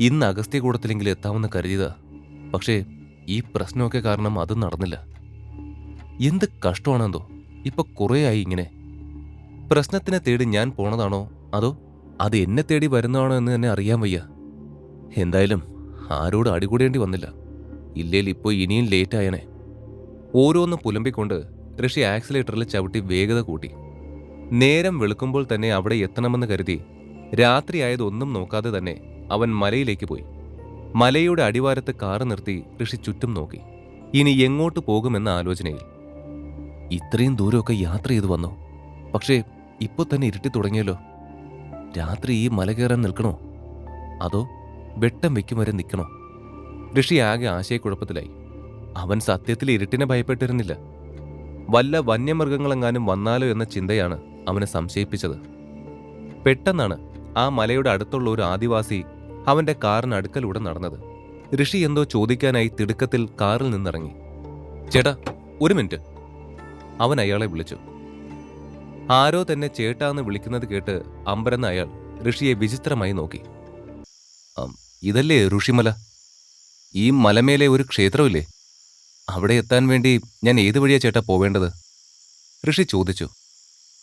ഇന്ന് അഗസ്ത്യകൂടത്തിലെങ്കിലും എത്താമെന്ന് കരുതിയതാ. പക്ഷേ ഈ പ്രശ്നമൊക്കെ കാരണം അത് നടന്നില്ല. എന്ത് കഷ്ടമാണെന്തോ. ഇപ്പൊ കുറേയായി ഇങ്ങനെ. പ്രശ്നത്തിനെ തേടി ഞാൻ പോണതാണോ? അതോ അത് എന്നെ തേടി വരുന്നതാണോ എന്ന് തന്നെ അറിയാൻ വയ്യ. എന്തായാലും ആരോട് അടികൂടേണ്ടി വന്നില്ല. ഇല്ലേൽ ഇപ്പോൾ ഇനിയും ലേറ്റ് ആയനെ. ഓരോന്ന് പുലമ്പിക്കൊണ്ട് ഋഷി ആക്സിലേറ്ററിൽ ചവിട്ടി വേഗത കൂട്ടി. നേരം വെളുക്കുമ്പോൾ തന്നെ അവിടെ എത്തണമെന്ന് കരുതി രാത്രിയായതൊന്നും നോക്കാതെ തന്നെ അവൻ മലയിലേക്ക് പോയി. മലയുടെ അടിവാരത്ത് കാറ് നിർത്തി ഋഷി ചുറ്റും നോക്കി. ഇനി എങ്ങോട്ട് പോകുമെന്ന ആലോചനയിൽ. ഇത്രയും ദൂരമൊക്കെ യാത്ര ചെയ്തു വന്നു? പക്ഷേ ഇപ്പോൾ തന്നെ ഇരുട്ടി തുടങ്ങിയല്ലോ. രാത്രി ഈ മല കയറാൻ നിൽക്കണോ? അതോ വെട്ടം വെക്കും വരെ നിൽക്കണോ? ഋഷി ആകെ ആശയക്കുഴപ്പത്തിലായി. അവൻ സത്യത്തിൽ ഇരുട്ടിനെ ഭയപ്പെട്ടിരുന്നില്ല. വല്ല വന്യമൃഗങ്ങളെങ്ങാനും വന്നാലോ എന്ന ചിന്തയാണ് അവനെ സംശയിപ്പിച്ചത്. പെട്ടെന്നാണ് ആ മലയുടെ അടുത്തുള്ള ഒരു ആദിവാസി അവന്റെ കാറിനടുക്കലൂടെ നടന്നത്. ഋഷി എന്തോ ചോദിക്കാനായി തിടുക്കത്തിൽ കാറിൽ നിന്നിറങ്ങി. ചേട്ടാ ഒരു മിനിറ്റ്. അവൻ അയാളെ വിളിച്ചു. ആരോ തന്നെ ചേട്ടാന്ന് വിളിക്കുന്നത് കേട്ട് അമ്പരന്ന അയാൾ ഋഷിയെ വിചിത്രമായി നോക്കി. "അം, ഇതല്ലേ ഋഷിമല? ഈ മലമേലെ ഒരു ക്ഷേത്രമില്ലേ? അവിടെ എത്താൻ വേണ്ടി ഞാൻ ഏതു വഴിയാ ചേട്ടാ പോവേണ്ടത്? ഋഷി ചോദിച്ചു.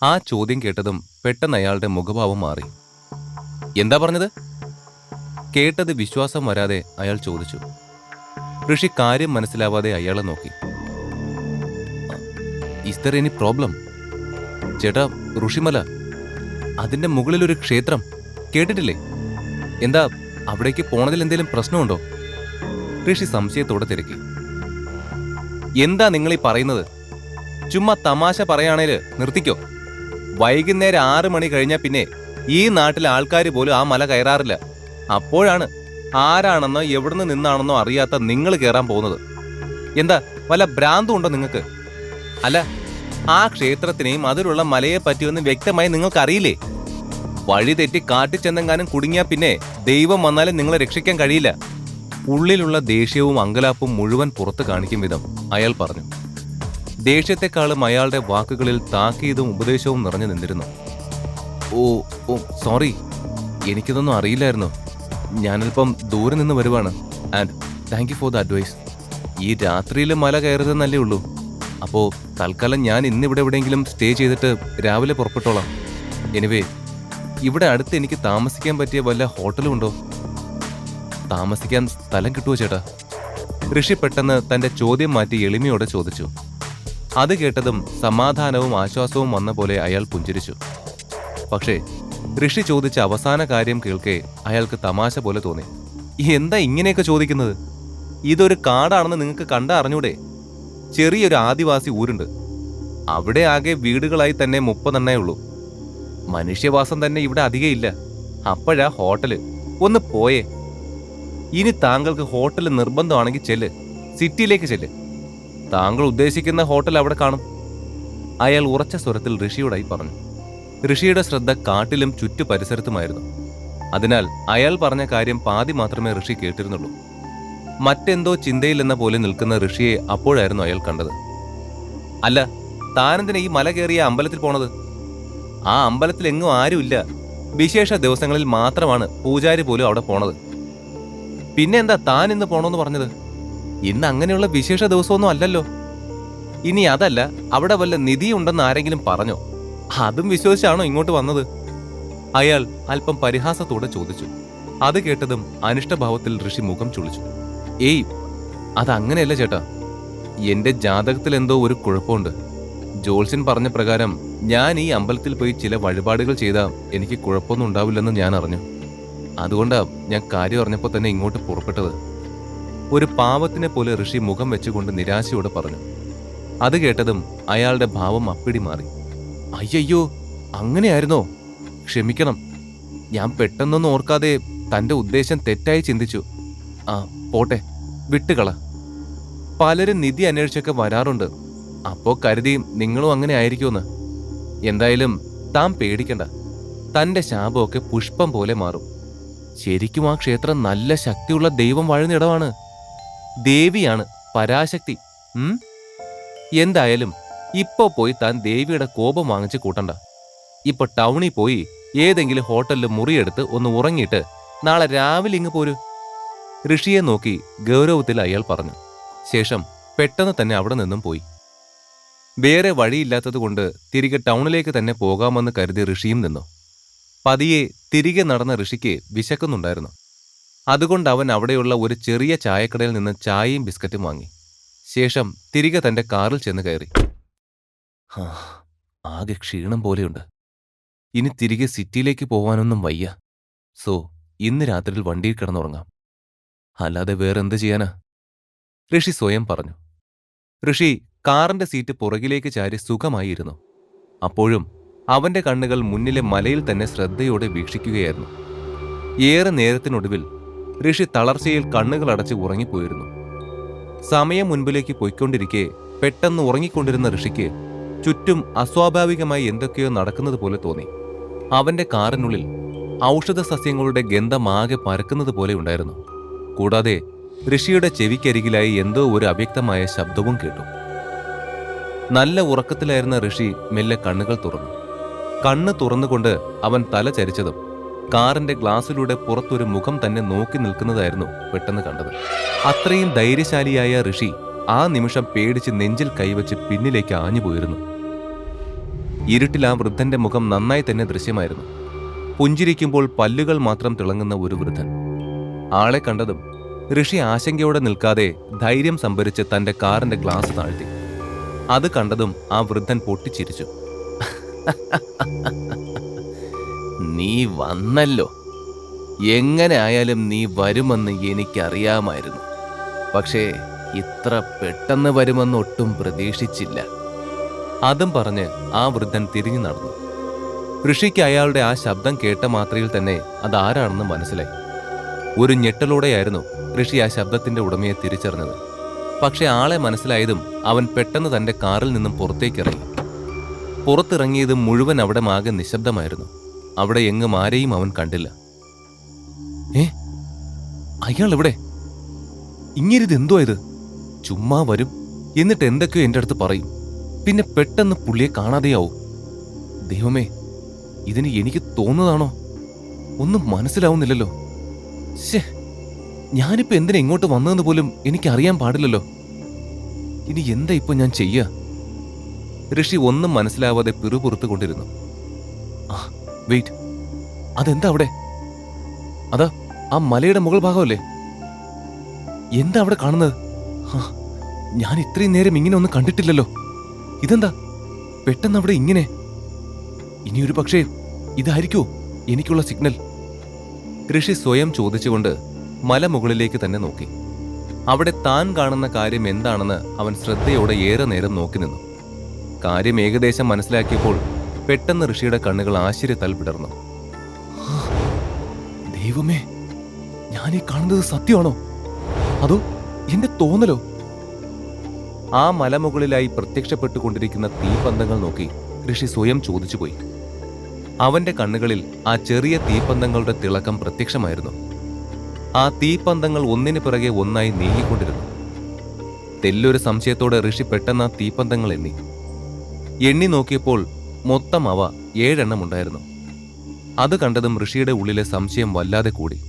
ആ ചോദ്യം കേട്ടതും പെട്ടെന്ന് അയാളുടെ മുഖഭാവം മാറി. എന്താ പറഞ്ഞത്? കേട്ടത് വിശ്വാസം വരാതെ അയാൾ ചോദിച്ചു. ഋഷി കാര്യം മനസ്സിലാവാതെ അയാളെ നോക്കി. ഇസ് എനി പ്രോബ്ലം ചേട്ടാ ഋഷിമല അതിന്റെ മുകളിൽ ഒരു ക്ഷേത്രം. കേട്ടിട്ടില്ലേ? എന്താ അവിടേക്ക് പോണതിൽ എന്തെങ്കിലും പ്രശ്നമുണ്ടോ? ഋഷി സംശയത്തോടെ തിരക്കി. എന്താ നിങ്ങൾ ഈ പറയുന്നത്? ചുമ്മാ തമാശ പറയാണേൽ നിർത്തിക്കോ. വൈകുന്നേരം ആറ് മണി കഴിഞ്ഞാൽ പിന്നെ ഈ നാട്ടിലെ ആൾക്കാർ പോലും ആ മല കയറാറില്ല. അപ്പോഴാണ് ആരാണെന്നോ എവിടുന്ന് നിന്നാണെന്നോ അറിയാത്ത നിങ്ങൾ കയറാൻ പോകുന്നത്. എന്താ വല്ല ഭ്രാന്തും ഉണ്ടോ നിങ്ങൾക്ക്? അല്ല ആ ക്ഷേത്രത്തിനെയും അതിലുള്ള മലയെ പറ്റിയൊന്നും വ്യക്തമായി നിങ്ങൾക്ക് അറിയില്ലേ വഴി തെറ്റി കാട്ടി ചെന്നെങ്ങാനും കുടുങ്ങിയാൽ പിന്നെ ദൈവം വന്നാലും നിങ്ങളെ രക്ഷിക്കാൻ കഴിയില്ല. ഉള്ളിലുള്ള ദേഷ്യവും അങ്കലാപ്പും മുഴുവൻ പുറത്തു കാണിക്കും വിധം അയാൾ പറഞ്ഞു. ദേഷ്യത്തെക്കാളും അയാളുടെ വാക്കുകളിൽ താക്കീതും ഉപദേശവും നിറഞ്ഞു നിന്നിരുന്നു. Oh oh sorry. എനിക്കിതൊന്നും അറിയില്ലായിരുന്നു. ഞാനല്പം ദൂരെ നിന്ന് വരുവാണ്. And thank you for the advice. ഈ രാത്രിയിൽ മല കയറരുതെന്നല്ലേ ഉള്ളൂ. അപ്പോൾ തൽക്കാലം ഞാൻ ഇന്നിവിടെ എവിടെയെങ്കിലും സ്റ്റേ ചെയ്തിട്ട് രാവിലെ പുറപ്പെട്ടോളാം. എനിവേ ഇവിടെ അടുത്ത് എനിക്ക് താമസിക്കാൻ പറ്റിയ വല്ല ഹോട്ടലും ഉണ്ടോ? താമസിക്കാൻ സ്ഥലം കിട്ടുമോ ചേട്ടാ? ഋഷി പെട്ടെന്ന് തന്റെ ചോദ്യം മാറ്റി എളിമയോടെ ചോദിച്ചു. അത് കേട്ടതും സമാധാനവും ആശ്വാസവും വന്ന പോലെ അയാൾ പുഞ്ചിരിച്ചു. പക്ഷേ ഋഷി ചോദിച്ച അവസാന കാര്യം കേൾക്കെ അയാൾക്ക് തമാശ പോലെ തോന്നി. എന്താ ഇങ്ങനെയൊക്കെ ചോദിക്കുന്നത്? ഇതൊരു കാടാണെന്ന് നിങ്ങൾക്ക് കണ്ട അറിഞ്ഞൂടെ? ചെറിയൊരു ആദിവാസി ഊരുണ്ട്. അവിടെ ആകെ വീടുകളായി തന്നെ മുപ്പതെണ്ണേ ഉള്ളൂ. മനുഷ്യവാസം തന്നെ ഇവിടെ അധികം ഇല്ല. അപ്പോഴാ ഹോട്ടൽ. ഒന്ന് പോയേ. ഇനി താങ്കൾക്ക് ഹോട്ടൽ നിർബന്ധമാണെങ്കിൽ ചെല്ല്. സിറ്റിയിലേക്ക് ചെല്ല്. താങ്കൾ ഉദ്ദേശിക്കുന്ന ഹോട്ടൽ അവിടെ കാണും. അയാൾ ഉറച്ച സ്വരത്തിൽ ഋഷിയോടായി പറഞ്ഞു. ഋഷിയുടെ ശ്രദ്ധ കാട്ടിലും ചുറ്റു പരിസരത്തുമായിരുന്നു അതിനാൽ അയാൾ പറഞ്ഞ കാര്യം പാതി മാത്രമേ ഋഷി കേട്ടിരുന്നുള്ളൂ. മറ്റെന്തോ ചിന്തയിലെന്ന പോലെ നിൽക്കുന്ന ഋഷിയെ അപ്പോഴായിരുന്നു അയാൾ കണ്ടത്. അല്ല താനെന്തിനാ ഈ മല കയറിയ അമ്പലത്തിൽ പോണത്? ആ അമ്പലത്തിൽ എങ്ങും ആരുമില്ല. വിശേഷ ദിവസങ്ങളിൽ മാത്രമാണ് പൂജാരി പോലും അവിടെ പോണത്. പിന്നെ എന്താ താൻ ഇന്ന് പോണോന്ന് പറഞ്ഞത്? ഇന്ന് അങ്ങനെയുള്ള വിശേഷ ദിവസമൊന്നും അല്ലല്ലോ. ഇനി അതല്ല അവിടെ വല്ല നിധി ഉണ്ടെന്ന് ആരെങ്കിലും പറഞ്ഞോ? അതും വിശ്വസിച്ചാണോ ഇങ്ങോട്ട് വന്നത്? അയാൾ അല്പം പരിഹാസത്തോടെ ചോദിച്ചു. അത് കേട്ടതും അനിഷ്ടഭാവത്തിൽ ഋഷി മുഖം ചുളിച്ചു. ഏയ് അതങ്ങനെയല്ല ചേട്ടാ. എന്റെ ജാതകത്തിൽ എന്തോ ഒരു കുഴപ്പമുണ്ട്. ജോൾസൻ പറഞ്ഞ പ്രകാരം ഞാൻ ഈ അമ്പലത്തിൽ പോയി ചില വഴിപാടുകൾ ചെയ്താൽ എനിക്ക് കുഴപ്പമൊന്നും ഉണ്ടാവില്ലെന്ന് ഞാൻ അറിഞ്ഞു. അതുകൊണ്ടാ ഞാൻ കാര്യം അറിഞ്ഞപ്പോൾ തന്നെ ഇങ്ങോട്ട് പുറപ്പെട്ടത്. ഒരു പാവത്തിനെ പോലെ ഋഷി മുഖം വെച്ചുകൊണ്ട് നിരാശയോടെ പറഞ്ഞു. അത് കേട്ടതും അയാളുടെ ഭാവം അപ്പിടി മാറി അയ്യയ്യോ അങ്ങനെയായിരുന്നോ? ക്ഷമിക്കണം. ഞാൻ പെട്ടെന്നൊന്നും ഓർക്കാതെ തന്റെ ഉദ്ദേശം തെറ്റായി ചിന്തിച്ചു. ആ പോട്ടെ വിട്ടുകള. പലരും നിധി അന്വേഷിച്ചൊക്കെ വരാറുണ്ട്. അപ്പോ കരുതി നിങ്ങളും അങ്ങനെ ആയിരിക്കുമെന്ന്. എന്തായാലും താൻ പേടിക്കണ്ട. തന്റെ ശാപമൊക്കെ പുഷ്പം പോലെ മാറും. ശരിക്കും ആ ക്ഷേത്രം നല്ല ശക്തിയുള്ള ദൈവം വാഴുന്ന ഇടമാണ്. ദേവിയാണ് പരാശക്തി. എന്തായാലും ഇപ്പോ പോയി താൻ ദേവിയുടെ കോപം വാങ്ങിച്ച് കൂട്ടണ്ട. ഇപ്പൊ ടൗണിൽ പോയി ഏതെങ്കിലും ഹോട്ടലിൽ മുറിയെടുത്ത് ഒന്ന് ഉറങ്ങിയിട്ട് നാളെ രാവിലെ ഇങ്ങ് പോരൂ. ഋഷിയെ നോക്കി ഗൗരവത്തിൽ അയാൾ പറഞ്ഞു. ശേഷം പെട്ടെന്ന് തന്നെ അവിടെ നിന്നും പോയി. വേറെ വഴിയില്ലാത്തതുകൊണ്ട് തിരികെ ടൗണിലേക്ക് തന്നെ പോകാമെന്ന് കരുതി ഋഷിയും നിന്നു. പതിയെ തിരികെ നടന്ന ഋഷിക്ക് വിശക്കുന്നുണ്ടായിരുന്നു. അതുകൊണ്ട് അവൻ അവിടെയുള്ള ഒരു ചെറിയ ചായക്കടയിൽ നിന്ന് ചായയും ബിസ്ക്കറ്റും വാങ്ങി. ശേഷം തിരികെ തന്റെ കാറിൽ ചെന്ന് കയറി. ആകെ ക്ഷീണം പോലെയുണ്ട്. ഇനി തിരികെ സിറ്റിയിലേക്ക് പോവാനൊന്നും വയ്യ. സോ ഇന്ന് രാത്രിയിൽ വണ്ടിയിൽ കിടന്നുറങ്ങാം. അല്ലാതെ വേറെന്ത് ചെയ്യാനാ? ഋഷി സ്വയം പറഞ്ഞു. ഋഷി കാറിന്റെ സീറ്റ് പുറകിലേക്ക് ചാരി സുഖമായിരുന്നു. അപ്പോഴും അവന്റെ കണ്ണുകൾ മുന്നിലെ മലയിൽ തന്നെ ശ്രദ്ധയോടെ വീക്ഷിക്കുകയായിരുന്നു. ഏറെ നേരത്തിനൊടുവിൽ ഋഷി തളർച്ചയിൽ കണ്ണുകൾ അടച്ച് ഉറങ്ങിപ്പോയിരുന്നു. സമയം മുൻപിലേക്ക് പോയിക്കൊണ്ടിരിക്കെ പെട്ടെന്ന് ഉറങ്ങിക്കൊണ്ടിരുന്ന ഋഷിക്ക് ചുറ്റും അസ്വാഭാവികമായി എന്തൊക്കെയോ നടക്കുന്നത് പോലെ തോന്നി. അവന്റെ കാറിനുള്ളിൽ ഔഷധ സസ്യങ്ങളുടെ ഗന്ധമാകെ പരക്കുന്നത് പോലെ ഉണ്ടായിരുന്നു. കൂടാതെ ഋഷിയുടെ ചെവിക്കരികിലായി എന്തോ ഒരു അവ്യക്തമായ ശബ്ദവും കേട്ടു. നല്ല ഉറക്കത്തിലായിരുന്ന ഋഷി മെല്ലെ കണ്ണുകൾ തുറന്നു. കണ്ണ് തുറന്നുകൊണ്ട് അവൻ തല ചരിച്ചതും കാറിന്റെ ഗ്ലാസ്സിലൂടെ പുറത്തൊരു മുഖം തന്നെ നോക്കി നിൽക്കുന്നതായിരുന്നു പെട്ടെന്ന് കണ്ടത്. അത്രയും ധൈര്യശാലിയായ ഋഷി ആ നിമിഷം പേടിച്ച് നെഞ്ചിൽ കൈവച്ച് പിന്നിലേക്ക് ആഞ്ഞുപോയിരുന്നു. ഇരുട്ടിൽ ആ വൃദ്ധന്റെ മുഖം നന്നായി തന്നെ ദൃശ്യമായിരുന്നു. പുഞ്ചിരിക്കുമ്പോൾ പല്ലുകൾ മാത്രം തിളങ്ങുന്ന ഒരു വൃദ്ധൻ. ആളെ കണ്ടതും ഋഷി ആശങ്കയോടെ നിൽക്കാതെ ധൈര്യം സംഭരിച്ച് തന്റെ കാറിന്റെ ഗ്ലാസ് താഴ്ത്തി. അത് കണ്ടതും ആ വൃദ്ധൻ പൊട്ടിച്ചിരിച്ചു. നീ വന്നല്ലോ. എങ്ങനെ ആയാലും നീ വരുമെന്ന് എനിക്കറിയാമായിരുന്നു. പക്ഷേ ഇത്ര പെട്ടെന്ന് വരുമെന്ന് ഒട്ടും പ്രതീക്ഷിച്ചില്ല. അതും പറഞ്ഞ് ആ വൃദ്ധൻ തിരിഞ്ഞു നടന്നു. ഋഷിക്ക് അയാളുടെ ആ ശബ്ദം കേട്ട മാത്രയിൽ തന്നെ അതാരാണെന്ന് മനസ്സിലായി. ഒരു ഞെട്ടലോടെയായിരുന്നു ഋഷി ആ ശബ്ദത്തിന്റെ ഉടമയെ തിരിച്ചറിഞ്ഞത്. പക്ഷെ ആളെ മനസ്സിലായതും അവൻ പെട്ടെന്ന് തന്റെ കാറിൽ നിന്നും പുറത്തേക്കിറങ്ങി. പുറത്തിറങ്ങിയതും മുഴുവൻ അവിടെ ആകെ നിശബ്ദമായിരുന്നു. അവിടെ എങ്ങും ആരെയും അവൻ കണ്ടില്ല. ഏ? അയാൾ എവിടെ? ഇങ്ങനിത് എന്തോ ഇത്? ചുമ്മാ വരും. എന്നിട്ട് എന്തൊക്കെയോ എന്റെ അടുത്ത് പറയും. പിന്നെ പെട്ടെന്ന് പുള്ളിയെ കാണാതെയാവും. ദൈവമേ ഇതിന് എനിക്ക് തോന്നുന്നതാണോ? ഒന്നും മനസ്സിലാവുന്നില്ലല്ലോ. ശേ ഞാനിപ്പോ എന്തിനാ ഇങ്ങോട്ട് വന്നതെന്ന് പോലും എനിക്കറിയാൻ പാടില്ലല്ലോ. ഇനി എന്താ ഇപ്പൊ ഞാൻ ചെയ്യുക ഋഷി ഒന്നും മനസ്സിലാവാതെ പിറുപുറത്തുകൊണ്ടിരുന്നു ആ വെയിറ്റ്. അതെന്താ അവിടെ? അതാ ആ മലയുടെ മുകൾ ഭാഗമല്ലേ? എന്താ അവിടെ കാണുന്നത്? ഞാൻ ഇത്രയും നേരം ഇങ്ങനെ ഒന്നും കണ്ടിട്ടില്ലല്ലോ. ഇതെന്താ? പെട്ടെന്ന് അവിടെ ഇങ്ങനെ? ഇനിയൊരു പക്ഷേ ഇതായിരിക്കോ? എനിക്കുള്ള സിഗ്നൽ. ഋഷി സ്വയം ചോദിച്ചുകൊണ്ട് മലമുകളിലേക്ക് തന്നെ നോക്കി. അവിടെ താൻ കാണുന്ന കാര്യം എന്താണെന്ന് അവൻ ശ്രദ്ധയോടെ ഏറെ നേരം നോക്കി നിന്നു. കാര്യം ഏകദേശം മനസ്സിലാക്കിയപ്പോൾ പെട്ടെന്ന് ഋഷിയുടെ കണ്ണുകൾ ആശ്ചര്യത്താൽ വിടർന്നു. ദൈവമേ ഞാൻ ഈ കാണുന്നത് സത്യമാണോ? അതോ എന്റെ തോന്നലോ? ആ മലമുകളിലായി പ്രത്യക്ഷപ്പെട്ടുകൊണ്ടിരിക്കുന്ന തീപന്തങ്ങൾ നോക്കി ഋഷി സ്വയം ചോദിച്ചുപോയി. അവന്റെ കണ്ണുകളിൽ ആ ചെറിയ തീപ്പന്തങ്ങളുടെ തിളക്കം പ്രത്യക്ഷമായിരുന്നു. ആ തീപ്പന്തങ്ങൾ ഒന്നിനു പിറകെ ഒന്നായി നീങ്ങിക്കൊണ്ടിരുന്നു. തെല്ലൊരു സംശയത്തോടെ ഋഷി പെട്ടെന്ന് ആ തീപ്പന്തങ്ങൾ എണ്ണി. എണ്ണി നോക്കിയപ്പോൾ മൊത്തം അവ ഏഴെണ്ണം ഉണ്ടായിരുന്നു. അത് കണ്ടതും ഋഷിയുടെ ഉള്ളിലെ സംശയം വല്ലാതെ കൂടി.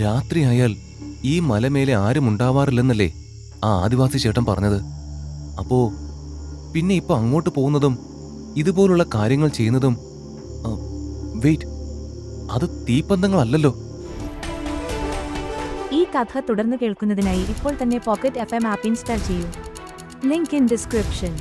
രാത്രിയായാൽ ഈ മലമേലെ ആരും ഉണ്ടാവാറില്ലെന്നല്ലേ? ആ ആദിവാസി ചേട്ടൻ പറഞ്ഞത്. അപ്പോ പിന്നെ ഇപ്പൊ അങ്ങോട്ട് പോകുന്നതും ഇതുപോലുള്ള കാര്യങ്ങൾ ചെയ്യുന്നതും വെയിറ്റ് അത് തീപ്പന്തങ്ങളല്ലല്ലോ. ഈ കഥ തുടർന്ന് കേൾക്കുന്നതിനായി ഇപ്പോൾ തന്നെ pocket F M app install ചെയ്യൂ. Link in description.